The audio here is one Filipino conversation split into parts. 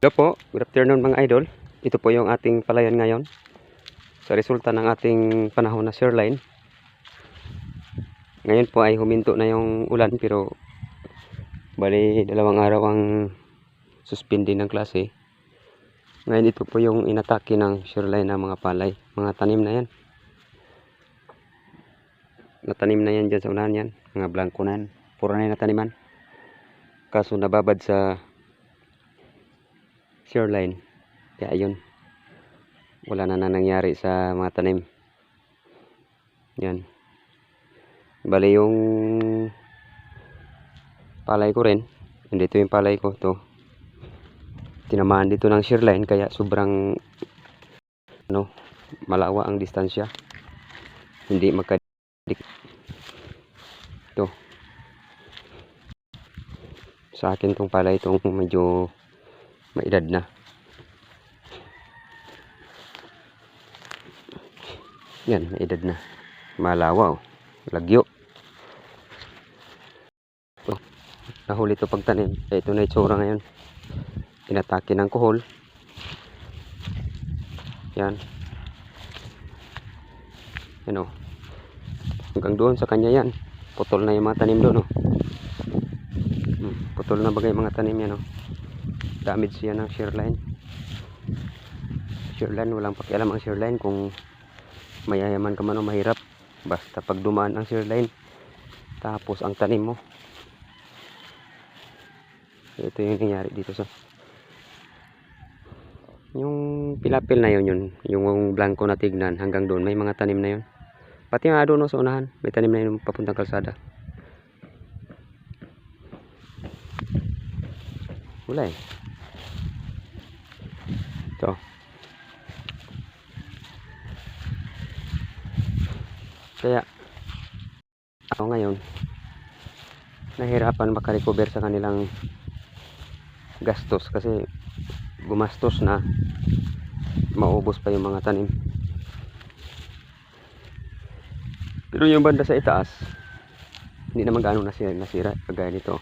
Hello po, good afternoon mga idol. Ito po yung ating palayan ngayon. Sa resulta ng ating panahon na shoreline. Ngayon po ay huminto na yung ulan pero bali dalawang araw ang suspindi ng klase. Ngayon ito po yung inatake ng shoreline ng mga palay. Mga tanim na yan. Natanim na yan dyan sa unahan yan. Mga blanco na yan. Puro na yan nataniman. Kaso nababad sa shoreline. Kaya yun. Wala na na nangyari sa mga tanim. Yan. Bali yung palay ko rin. Nandito yung palay ko. to Tinamaan dito ng shoreline kaya sobrang ano, malawa ang distansya. Hindi magkadik. Ito. Sa akin tong palay itong medyo may edad na. Yan, may edad na. Malawa, oh. Lagyo. Ito. Nahuli ito pagtanim. Ito na itsura ngayon. Inatake ng kuhol. Yan. Yan, oh. Hanggang doon sa kanya yan. Putol na yung mga tanim doon, oh. Hmm, Putol na bagay mga tanim yan, oh damage siya ng shoreline shoreline walang pakialam ang shoreline kung mayayaman ka man o mahirap. Basta pag dumaan ang shoreline tapos ang tanim mo. Ito yung nangyari dito sa yung pilapil na yun yun yung blanco na tignan hanggang doon may mga tanim na yun. Pati nga doon sa unahan may tanim na yun papuntang kalsada. Wala eh ito. Kaya, ako ngayon, nahirapan makarecover sa kanilang gastos kasi gumastos na maubos pa yung mga tanim. Pero yung banda sa itaas, hindi naman gaano nasira, nasira kagaya nito.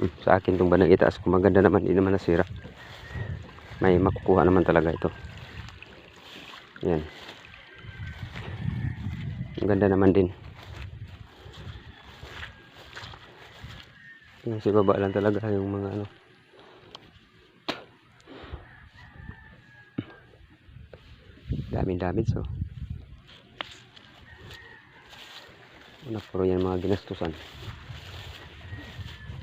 Hmm, sa akin tong bandang itaas, kung maganda naman, hindi naman nasira may makukuha naman talaga ito. Yan. Ang ganda naman din. Yung sa baba lang talaga yung mga ano. Daming damage so. Una puro yan mga ginastusan.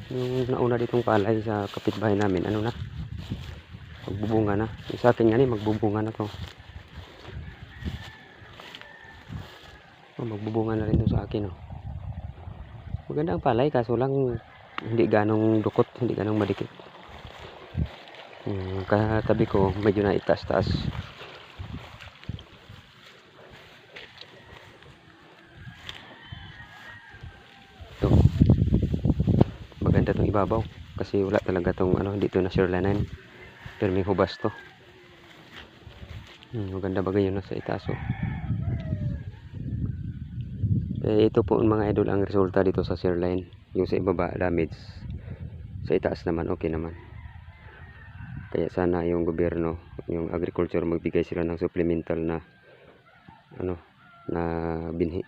Yung nauna ditong palay sa kapitbahay namin ano na magbubunga na. Yung sa akin nga ni magbubunga na to. Oh, magbubunga na rin to sa akin oh. maganda ang palay kaso lang hindi ganong dukot hindi ganong madikit. Hmm, katabi ko medyo na itaas taas ito. Maganda tong ibabaw kasi wala talaga tong ano dito na shoreline may hubas to. Hmm, maganda bagay yun sa itaas oh. eh, ito po mga idol ang resulta dito sa shoreline yung sa ibaba damage. Sa itaas naman okay naman. Kaya sana yung gobyerno yung agriculture magbigay sila ng supplemental na ano na binhi